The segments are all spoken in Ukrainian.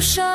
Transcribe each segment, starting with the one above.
show.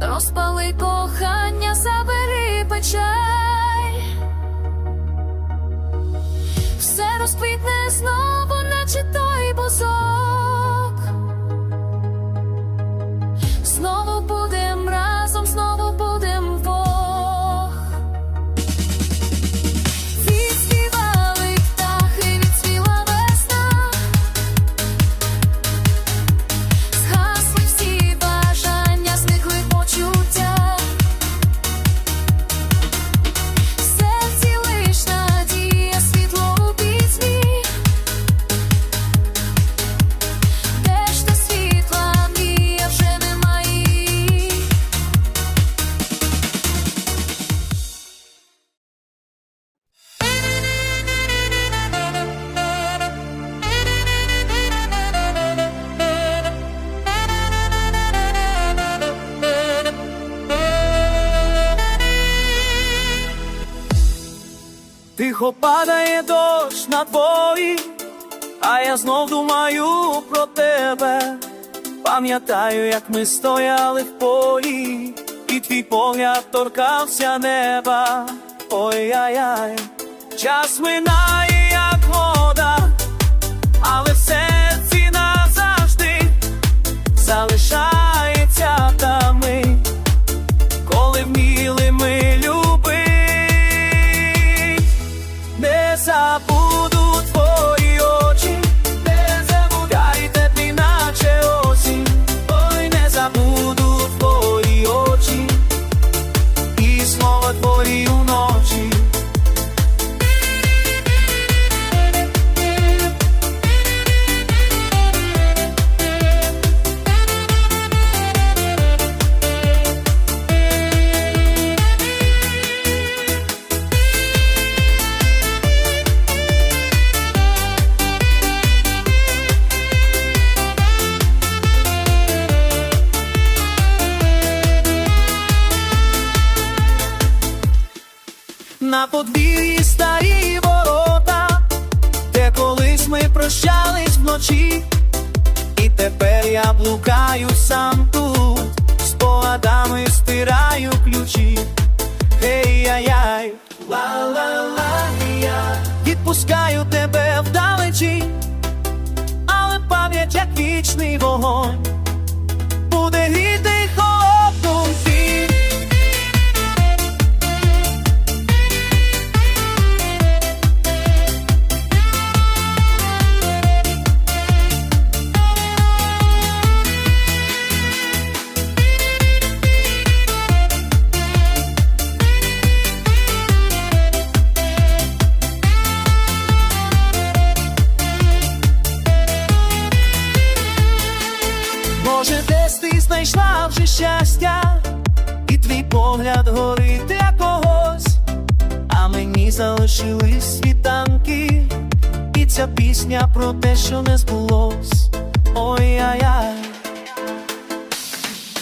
розпали кохання, забери печаль все розквітне знов. Тихо падає дощ на твої, а я знов думаю про тебе. Пам'ятаю, як ми стояли в полі, і твій погляд торкався неба. Ой-яй-яй, час минає, як вода, але все ціна завжди залишається. на подвір'ї старі ворота, де колись ми прощались вночі, і тепер я блукаю сам тут, з погадами стираю ключі. Гей, яй яй ла-ла-ла, я відпускаю тебе вдалечі, але пам'ять як вічний вогонь. Горить для когось, а мені залишились світанки, і ця пісня про те, що не збулось. Ой-яй-яй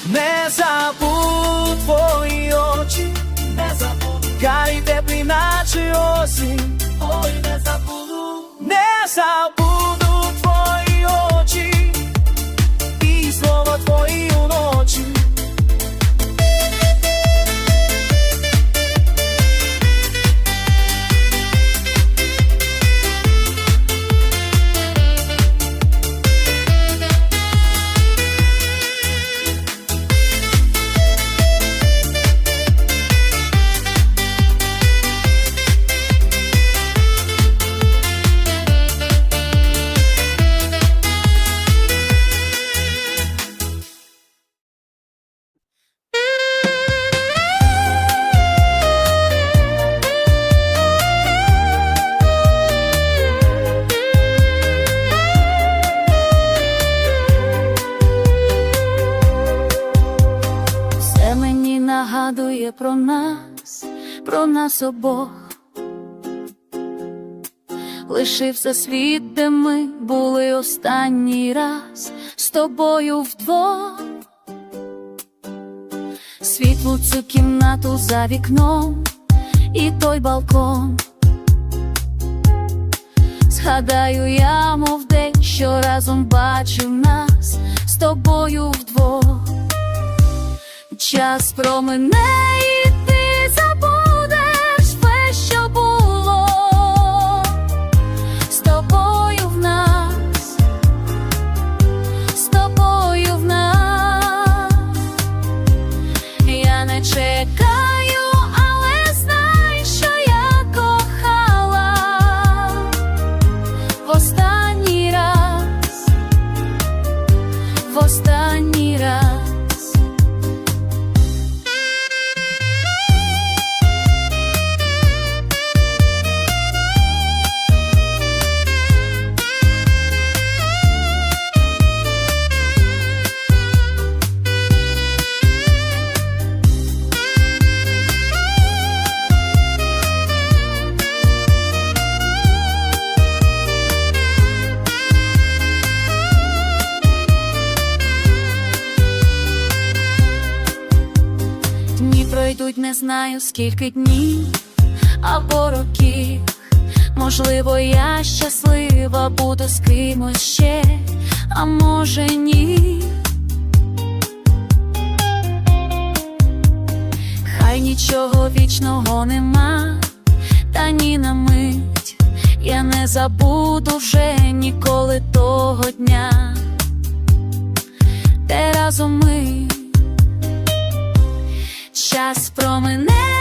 Не забудь твої очі, не забудь, Карі теплі, наче осінь. Про нас обох. Лишився світ, де ми були останній раз з тобою вдвох. Світлу цю кімнату за вікном і той балкон. Згадаю я, мов день, що разом бачив нас з тобою вдвох. Час промине і не чекаю, пройдуть, не знаю скільки днів або років. Можливо, я щаслива буду з кимось ще, а може ні. Хай нічого вічного нема, та ні на мить я не забуду вже ніколи того дня, де разом ми час промине